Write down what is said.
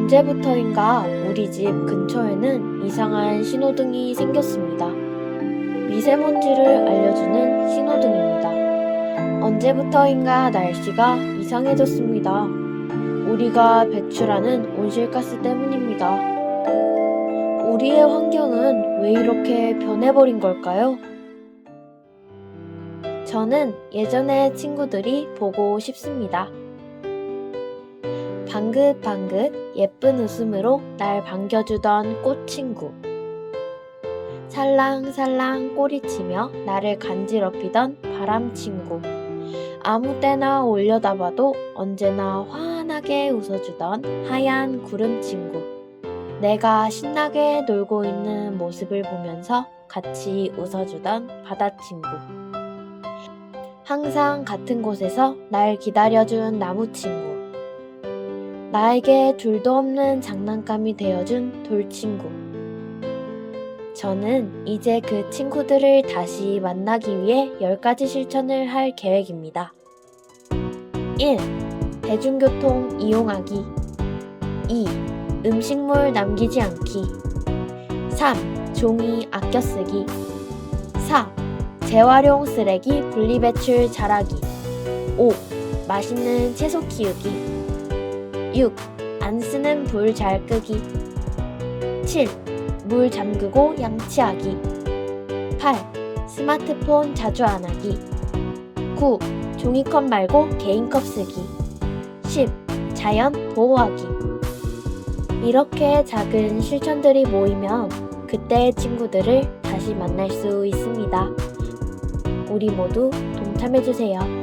언제부터인가 우리 집 근처에는 이상한 신호등이 생겼습니다. 미세먼지를 알려주는 신호등입니다. 언제부터인가 날씨가 이상해졌습니다. 우리가 배출하는 온실가스 때문입니다. 우리의 환경은 왜 이렇게 변해버린 걸까요? 저는 예전의 친구들이 보고 싶습니다. 방긋방긋 예쁜 웃음으로 날 반겨주던 꽃친구. 살랑살랑 꼬리치며 나를 간지럽히던 바람친구. 아무 때나 올려다봐도 언제나 환하게 웃어주던 하얀 구름친구. 내가 신나게 놀고 있는 모습을 보면서 같이 웃어주던 바다친구. 항상 같은 곳에서 날 기다려준 나무친구. 나에게 둘도 없는 장난감이 되어준 돌친구. 저는 이제 그 친구들을 다시 만나기 위해 10가지 실천을 할 계획입니다. 1. 대중교통 이용하기. 2. 음식물 남기지 않기. 3. 종이 아껴 쓰기. 4. 재활용 쓰레기 분리배출 잘하기. 5. 맛있는 채소 키우기. 6. 안 쓰는 불 잘 끄기. 7. 물 잠그고 양치하기. 8. 스마트폰 자주 안 하기. 9. 종이컵 말고 개인컵 쓰기. 10. 자연 보호하기. 이렇게 작은 실천들이 모이면 그때의 친구들을 다시 만날 수 있습니다. 우리 모두 동참해주세요.